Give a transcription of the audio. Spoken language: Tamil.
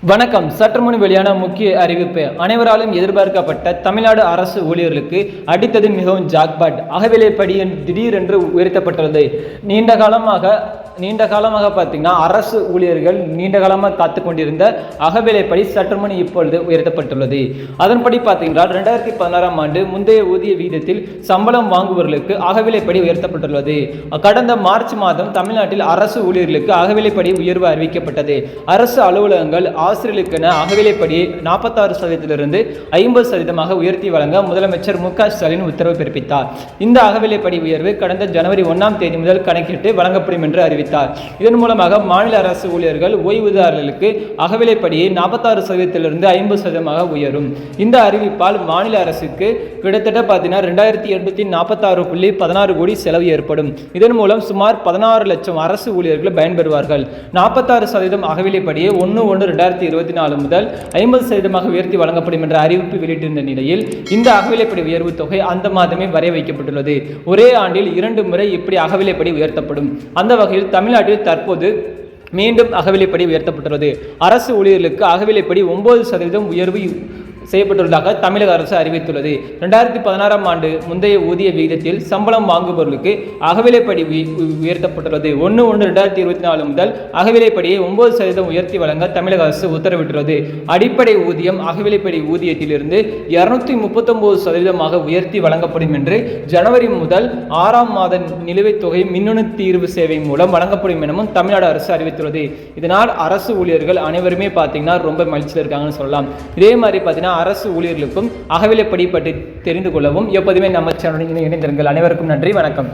வணக்கம். சற்று முன் வெளியான முக்கிய அறிவிப்பு. அனைவராலும் எதிர்பார்க்கப்பட்ட தமிழ்நாடு அரசு ஊழியர்களுக்கு அடித்தது மிகவும் ஜாக்பாட். அகவிலைப்படி திடீரென்று உயர்த்தப்பட்டுள்ளது. நீண்ட காலமாக நீண்ட காலமாக பார்த்தீங்கன்னா அரசு ஊழியர்கள் நீண்ட காலமாக காத்து கொண்டிருந்த அகவிலைப்படி சற்றுமணி இப்பொழுது உயர்த்தப்பட்டுள்ளது. அதன்படி பார்த்தீங்கன்னா ரெண்டாயிரத்தி பதினாறாம் ஆண்டு முந்தைய ஊதிய விகிதத்தில் சம்பளம் வாங்குபவர்களுக்கு அகவிலைப்படி உயர்த்தப்பட்டுள்ளது. கடந்த மார்ச் மாதம் தமிழ்நாட்டில் அரசு ஊழியர்களுக்கு அகவிலைப்படி உயர்வு அறிவிக்கப்பட்டது. அரசு அலுவலகங்கள் ஆசிரியர்களுக்கென அகவிலைப்படி நாற்பத்தாறு சதவீதத்திலிருந்து ஐம்பது சதவீதமாக உயர்த்தி வழங்க முதலமைச்சர் மு க ஸ்டாலின் உத்தரவு பிறப்பித்தார். இந்த அகவிலைப்படி உயர்வு கடந்த ஜனவரி ஒன்றாம் தேதி முதல் கணக்கிட்டு வழங்கப்படும் என்று அறிவித்தார். அறிவித்தார் இதன் மூலமாக மாநில அரசு ஊழியர்கள் ஓய்வூதியாளர்களுக்கு அகவிலைப்படியை நாற்பத்தாறு சதவீதத்திலிருந்து ஐம்பது சதவீதமாக உயரும். இந்த அறிவிப்பால் மாநில அரசுக்கு கிட்டத்தட்ட பார்த்தீங்கன்னா ரெண்டாயிரத்தி எண்ணூற்றி நாற்பத்தாறு புள்ளி பதினாறு கோடி செலவு ஏற்படும். இதன் மூலம் சுமார் பதினாறு லட்சம் அரசு ஊழியர்கள் பயன்பெறுவார்கள். நாற்பத்தாறு சதவீதம் அகவிலைப்படியை ஒன்று ஒன்று ரெண்டாயிரத்தி இருபத்தி நாலு முதல் ஐம்பது சதவீதமாக உயர்த்தி வழங்கப்படும் என்ற அறிவிப்பு வெளியிட்டிருந்த நிலையில் இந்த அகவிலைப்படி உயர்வு தொகை அந்த மாதமே வரைய வைக்கப்பட்டுள்ளது ஒரே ஆண்டில் இரண்டு முறை இப்படி அகவிலைப்படி உயர்த்தப்படும். அந்த வகையில் தமிழ்நாட்டில் தற்போது மீண்டும் அகவிலைப்படி உயர்த்தப்பட்டுள்ளது. அரசு ஊழியர்களுக்கு அகவிலைப்படி ஒன்பது சதவீதம் உயர்வு செய்யப்பட்டுள்ளதாக தமிழக அரசு அறிவித்துள்ளது. ரெண்டாயிரத்தி பதினாறாம் ஆண்டு முந்தைய ஊதிய விகிதத்தில் சம்பளம் வாங்குபவர்களுக்கு அகவிலைப்படி உயர்த்தப்பட்டுள்ளது. ஒன்று ஒன்று ரெண்டாயிரத்தி இருபத்தி நாலு முதல் அகவிலைப்படியை ஒன்பது சதவீதம் உயர்த்தி வழங்க தமிழக அரசு உத்தரவிட்டுள்ளது. அடிப்படை ஊதியம் அகவிலைப்படி ஊதியத்திலிருந்து இருநூத்தி முப்பத்தொன்பது சதவீதமாக உயர்த்தி வழங்கப்படும் என்று ஜனவரி முதல் ஆறாம் மாத நிலுவைத் தொகை மின்னணு தீர்வு சேவை மூலம் வழங்கப்படும் எனவும் தமிழ்நாடு அரசு அறிவித்துள்ளது. இதனால் அரசு ஊழியர்கள் அனைவருமே பார்த்தீங்கன்னா ரொம்ப மகிழ்ச்சியில் இருக்காங்கன்னு சொல்லலாம். இதே மாதிரி பார்த்தீங்கன்னா அரசு ஊழியர்களுக்கும் அகவிலைப்படி பற்றி தெரிந்து கொள்ளவும் எப்போதுமே நம்ம சேனலுடன் இணைந்திருங்கள். அனைவருக்கும் நன்றி. வணக்கம்.